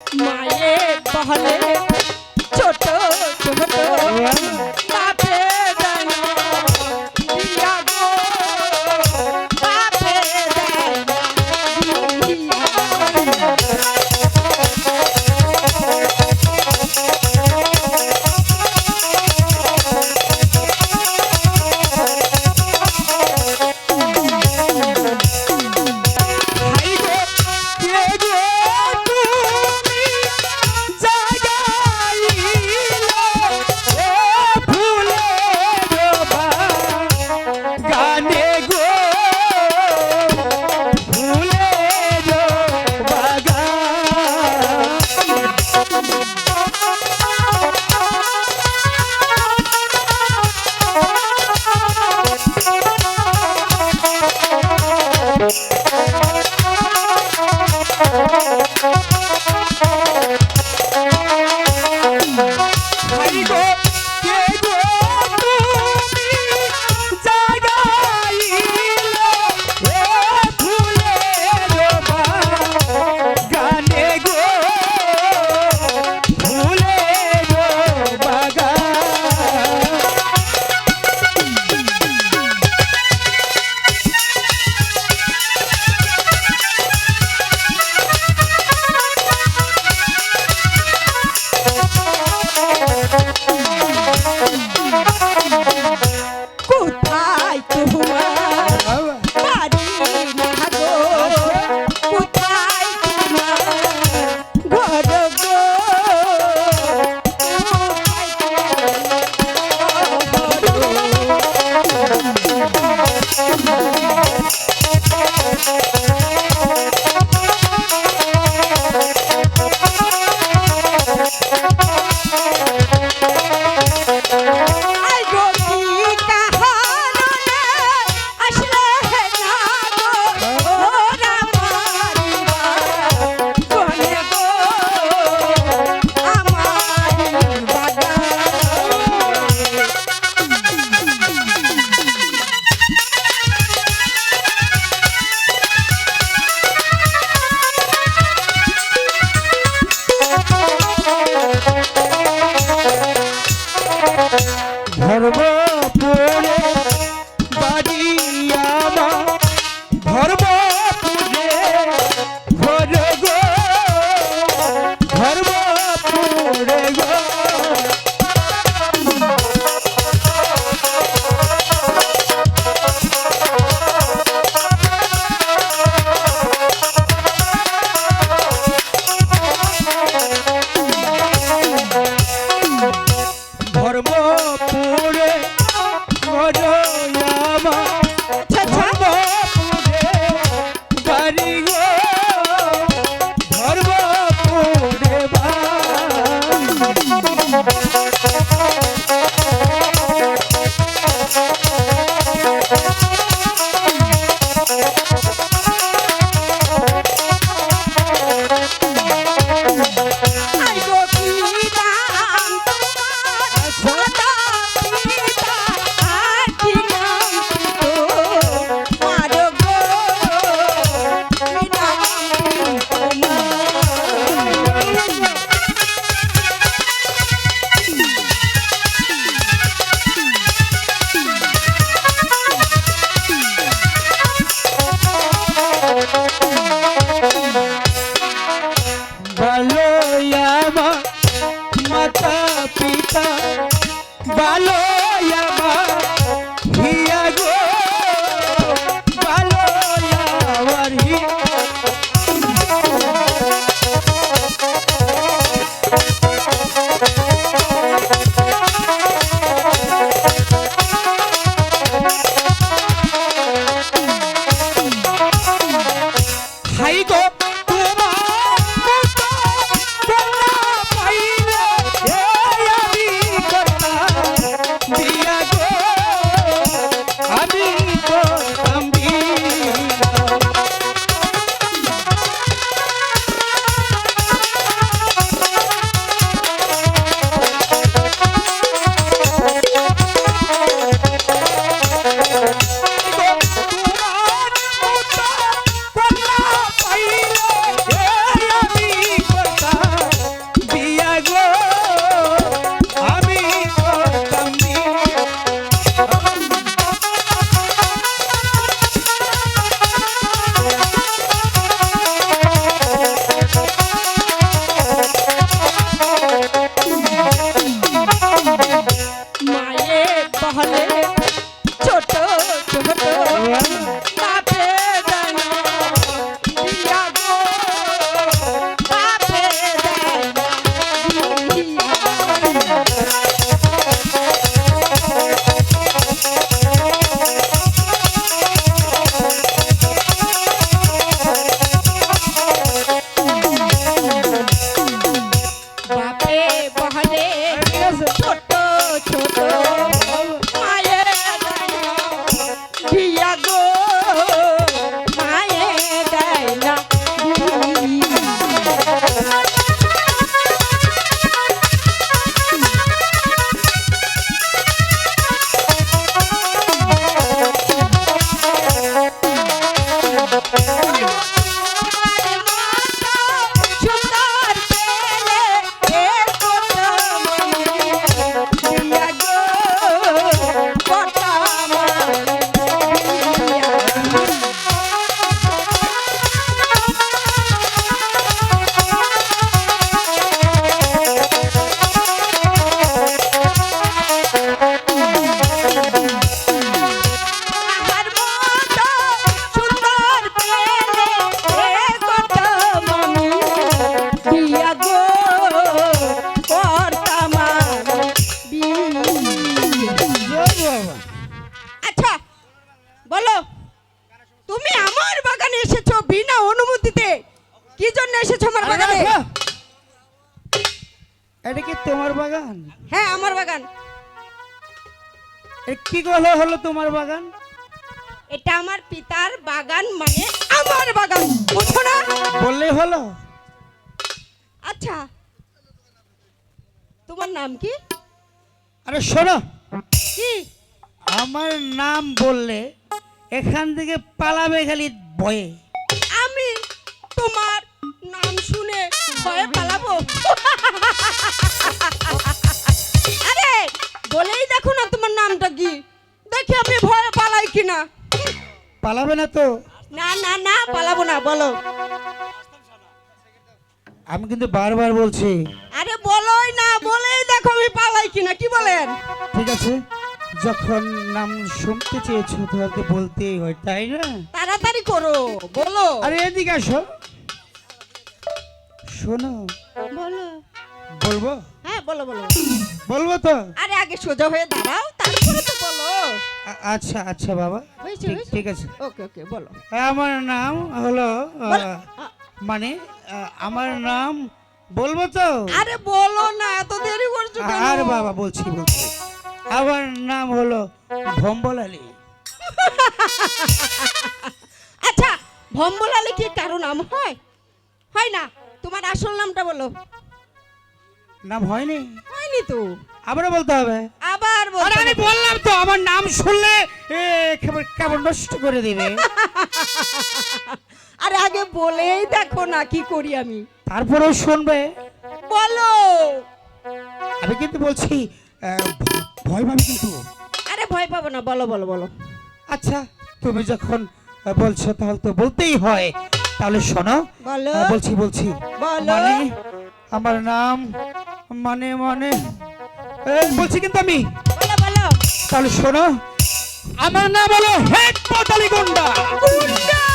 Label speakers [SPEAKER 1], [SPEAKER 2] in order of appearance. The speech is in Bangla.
[SPEAKER 1] মায়ের বহলে ধর্মপুরে ভালো তোমার বাগান?
[SPEAKER 2] হ্যাঁ আমার বাগান।
[SPEAKER 1] কি হলো হলো তোমার বাগান?
[SPEAKER 2] এটা আমার পিতার বাগান মানে আমার বাগান। বুঝছ না?
[SPEAKER 1] বললেই হলো?
[SPEAKER 2] আচ্ছা তোমার নাম কি?
[SPEAKER 1] আরে শোনো।
[SPEAKER 2] কি?
[SPEAKER 1] আমার নাম বললে এখান থেকে পালাবে খালি ভয়ে।
[SPEAKER 2] আমি তোমার নাম শুনে ভয়ে পালাবো। আরে বলেই দেখো না তোমার নামটা কি। দেখি আমি ভয়ে পালাই কিনা।
[SPEAKER 1] পালাবে না তো?
[SPEAKER 2] না না না পালাবো না বলো।
[SPEAKER 1] আমি কিন্তু বারবার বলছি।
[SPEAKER 2] আরে বলোই না বলেই দেখো আমি পালাই কিনা কি বলেন?
[SPEAKER 1] ঠিক আছে যখন নাম শুনতে চেয়েছো তোমাকে বলতেই হয় তাই না?
[SPEAKER 2] তাড়াতাড়ি করো বলো।
[SPEAKER 1] আরে এদিকে আসো। শোনো বলব?
[SPEAKER 2] হ্যাঁ বলো বলো।
[SPEAKER 1] বলব তো?
[SPEAKER 2] আরে আগে সোজা হয়ে দাঁড়াও তারপরে তো বলো।
[SPEAKER 1] আচ্ছা আচ্ছা বাবা। ঠিক আছে।
[SPEAKER 2] ওকে ওকে বলো।
[SPEAKER 1] আমার নাম হলো মানে আমার নাম বলব তো?
[SPEAKER 2] আরে বলো না এত দেরি করছ কেন?
[SPEAKER 1] আর বাবা বলছি বলছি। আমার নাম হলো ভম্বল আলী
[SPEAKER 2] আচ্ছা ভম্বলালে কি কারও নাম হয়? হয় না? তোমার আসল নামটা বলো।
[SPEAKER 1] নাম হয়নি?
[SPEAKER 2] হয়নি তো।
[SPEAKER 1] আবারও বলতে হবে।
[SPEAKER 2] আবার
[SPEAKER 1] আরে আমি বললাম তো আমার নাম শুনলে কেমন নষ্ট করে দিবে।
[SPEAKER 2] আরে আগে বলেই দেখো না কি করি আমি।
[SPEAKER 1] তারপরেও শুনবে।
[SPEAKER 2] বলো।
[SPEAKER 1] আমি কিন্তু বলছি ভয় পাবে কিন্তু।
[SPEAKER 2] আরে ভয় পাবো না বলো বলো বলো।
[SPEAKER 1] আচ্ছা তুমি যখন বলছো তাহলে তো বলতেই হয়। তাহলে শোনো।
[SPEAKER 2] বলো।
[SPEAKER 1] বলছি বলছি।
[SPEAKER 2] বলো।
[SPEAKER 1] মানে আমার নাম মানে মানে। বলছি কিন্তু আমি। তাহলে শোনো। আমার নাম হলো হেড গুন্ডা।
[SPEAKER 2] গুন্ডা!